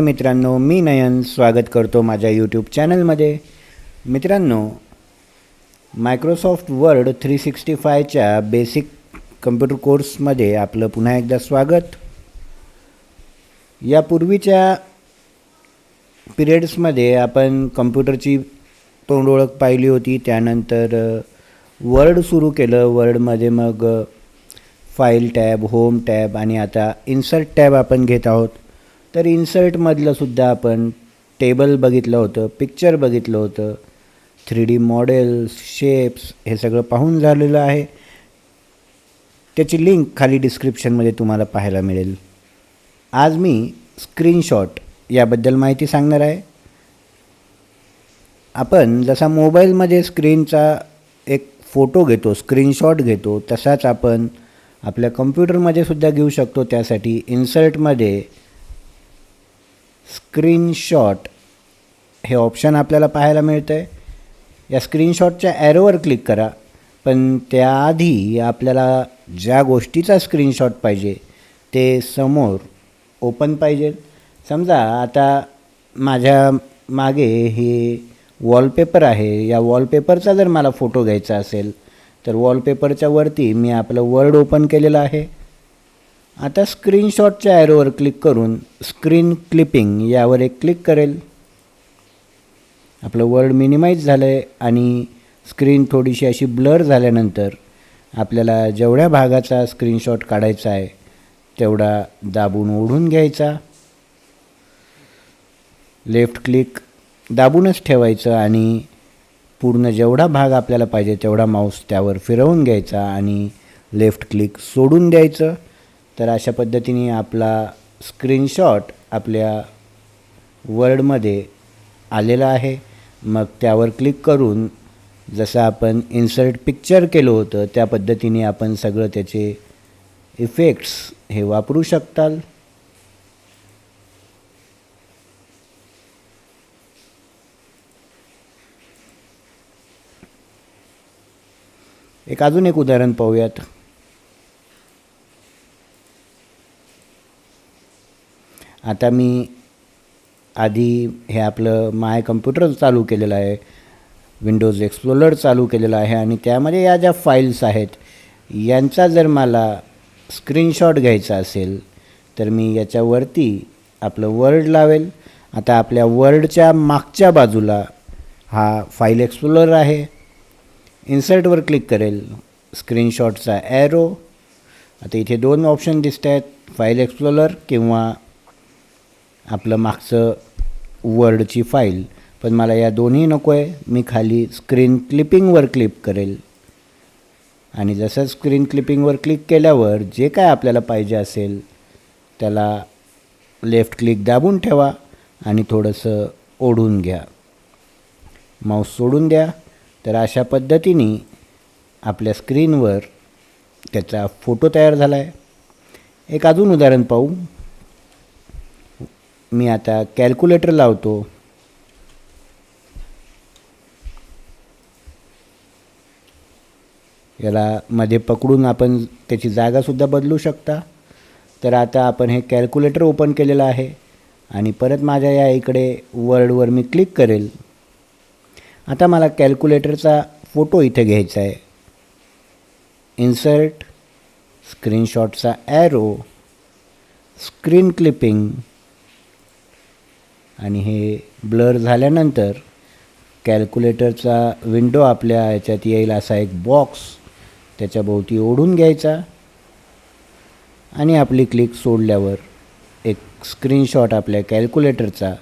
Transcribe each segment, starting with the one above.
मित्रांनो मी नयन स्वागत करतो माझ्या यूट्यूब चॅनलमध्ये मित्रांनो मायक्रोसॉफ्ट वर्ड थ्री सिक्स्टी फायच्या बेसिक कम्प्युटर कोर्समध्ये आपलं पुन्हा एकदा स्वागत. यापूर्वीच्या पिरियड्समध्ये आपण कम्प्युटरची तोंड ओळख पाहिली होती. त्यानंतर वर्ड सुरू केलं. वर्डमध्ये मग फाईल टॅब होम टॅब आणि आता इन्सर्ट टॅब आपण घेत आहोत. तर इन्सर्टमधलं सुद्धा आपण टेबल बघितलं होतं पिक्चर बघितलं होतं थ्री डी मॉडेल्स शेप्स हे सगळं पाहून झालेलं आहे. त्याची लिंक खाली डिस्क्रिप्शनमध्ये तुम्हाला पाहायला मिळेल. आज मी स्क्रीनशॉट याबद्दल माहिती सांगणार आहे. आपण जसा मोबाईलमध्ये स्क्रीनचा एक फोटो घेतो स्क्रीनशॉट घेतो तसाच आपण आपल्या कम्प्युटरमध्ये सुद्धा घेऊ शकतो. त्यासाठी इन्सर्टमध्ये स्क्रीनशॉट. हे ऑप्शन आपल्याला पाहायला मिळतं आहे या स्क्रीनशॉटच्या ॲरोवर क्लिक करा. पण त्याआधी आपल्याला ज्या गोष्टीचा स्क्रीनशॉट पाहिजे ते समोर ओपन पाहिजे. समजा आता माझ्या मागे हे वॉलपेपर आहे. या वॉलपेपरचा जर मला फोटो घ्यायचा असेल तर वॉलपेपरच्या वरती मी आपलं वर्ड ओपन केलेलं आहे. आता स्क्रीनशॉटच्या ॲरोवर क्लिक करून स्क्रीन क्लिपिंग यावर एक क्लिक करेल. आपलं वर्ड मिनिमाइज झालं आहे आणि स्क्रीन थोडीशी अशी ब्लर झाल्यानंतर आपल्याला जेवढ्या भागाचा स्क्रीनशॉट काढायचा आहे तेवढा दाबून ओढून घ्यायचा. लेफ्ट क्लिक दाबूनच ठेवायचं आणि पूर्ण जेवढा भाग आपल्याला पाहिजे तेवढा माऊस त्यावर फिरवून घ्यायचा आणि लेफ्ट क्लिक सोडून द्यायचं. तर अशा पद्धतीने आपला स्क्रीनशॉट आपल्या वर्डमध्ये आलेला आहे. मग त्यावर क्लिक करून जसं आपण इन्सर्ट पिक्चर केलं होतं त्या पद्धतीने आपण सगळं त्याचे इफेक्ट्स हे वापरू शकताल. एक अजून एक उदाहरण पाहूयात. आता मी आधी हे आपलं माय कम्प्युटर चालू केलेलं आहे विंडोज एक्सप्लोलर चालू केलेलं आहे आणि त्यामध्ये या ज्या फाईल्स आहेत यांचा जर मला स्क्रीनशॉट घ्यायचा असेल तर मी याच्यावरती आपलं वर्ड लावेल. आता आपल्या वर्डच्या मागच्या बाजूला हा फाईल एक्सप्लोलर आहे. इन्सर्टवर क्लिक करेल स्क्रीनशॉटचा ॲरो आता इथे दोन ऑप्शन दिसत आहेत फाईल एक्सप्लोलर किंवा आपलं मागचं वर्डची फाईल पण मला या दोन्ही नको आहे मी खाली स्क्रीन क्लिपिंगवर क्लिक करेल. आणि जसं स्क्रीन क्लिपिंगवर क्लिक केल्यावर जे काय आपल्याला पाहिजे असेल त्याला लेफ्ट क्लिक दाबून ठेवा आणि थोडंसं ओढून घ्या. माऊस सोडून द्या. तर अशा पद्धतीने आपल्या स्क्रीनवर त्याचा फोटो तयार झाला आहे एक अजून उदाहरण पाहू. मी आता कॅल्क्युलेटर लावतो. याला मध्ये पकडून आपण त्याची जागासुद्धा बदलू शकता. तर आता आपण हे कॅल्क्युलेटर ओपन केलेलं आहे आणि परत माझ्या या इकडे वर्डवर मी क्लिक करेल. आता मला कॅल्क्युलेटरचा फोटो इथे घ्यायचा आहे. इन्सर्ट स्क्रीनशॉटचा ॲरो स्क्रीन क्लिपिंग आणि हे ब्लर झाल्यानंतर कॅल्क्युलेटरचा विंडो आपल्या याच्यात येईल असा एक बॉक्स त्याच्याभोवती ओढून घ्यायचा. आणि आपली क्लिक सोडल्यावर एक स्क्रीनशॉट आपल्या कॅल्क्युलेटरचा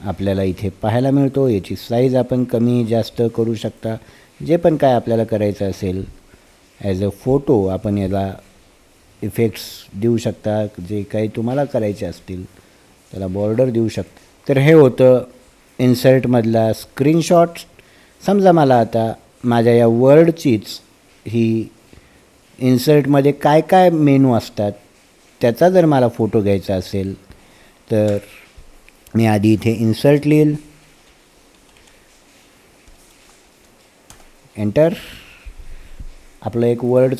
आपल्याला इथे पाहायला मिळतो. याची साईज आपण कमी जास्त करू शकता. जे पण काय आपल्याला करायचं असेल ॲज अ फोटो आपण याला इफेक्ट्स देऊ शकता. जे काही तुम्हाला करायचे असतील त्याला बॉर्डर देऊ शकता. तर हे होतं इन्सर्टमधला स्क्रीनशॉट समजा मला आता माझ्या या वर्डचीच ही इन्सर्टमध्ये काय काय मेनू असतात त्याचा जर मला फोटो घ्यायचा असेल तर मी आधी इथे इन्सर्ट लिहील एंटर आपलं एक वर्ड.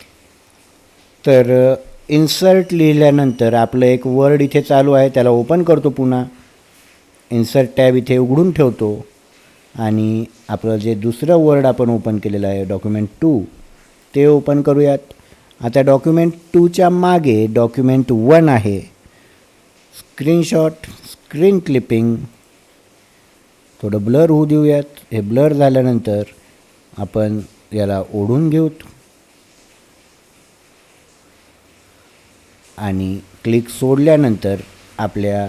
तर इन्सर्ट लिहिल्यानंतर आपलं एक वर्ड इथे चालू आहे त्याला ओपन करतो पुन्हा. इन्सर्ट टॅब इथे उघडून ठेवतो. आणि आपलं जे दुसरं वर्ड आपण ओपन केलेलं आहे डॉक्युमेंट टू ते ओपन करूयात. आता डॉक्युमेंट टूच्या मागे डॉक्युमेंट वन आहे. स्क्रीनशॉट स्क्रीन क्लिपिंग थोडं ब्लर होऊ देऊयात. हे ब्लर झाल्यानंतर आपण याला ओढून घेऊत. आणि क्लिक सोडल्यानंतर आपल्या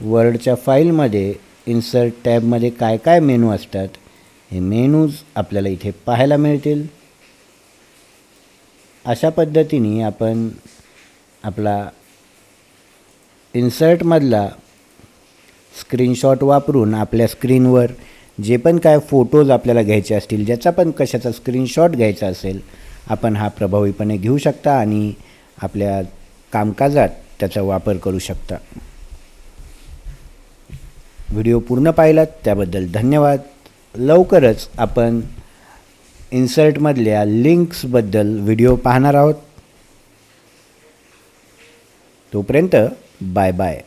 वर्डच्या फाईलमध्ये इन्सर्ट टॅबमध्ये काय काय मेनू असतात हे मेनूज आपल्याला इथे पाहायला मिळतील. अशा पद्धतीने आपण आपला इन्सर्टमधला स्क्रीनशॉट वापरून आपल्या स्क्रीनवर जे पण काय फोटोज आपल्याला घ्यायचे असतील ज्याचा पण कशाचा स्क्रीनशॉट घ्यायचा असेल आपण हा प्रभावीपणे घेऊ शकता आणि आपल्या कामकाजात त्याचा वापर करू शकता. व्हिडिओ पूर्ण पाहिलात त्याबद्दल धन्यवाद. लवकरच आपण इन्सर्टमधल्या लिंक्सबद्दल व्हिडिओ पाहणार आहोत. तोपर्यंत बाय बाय.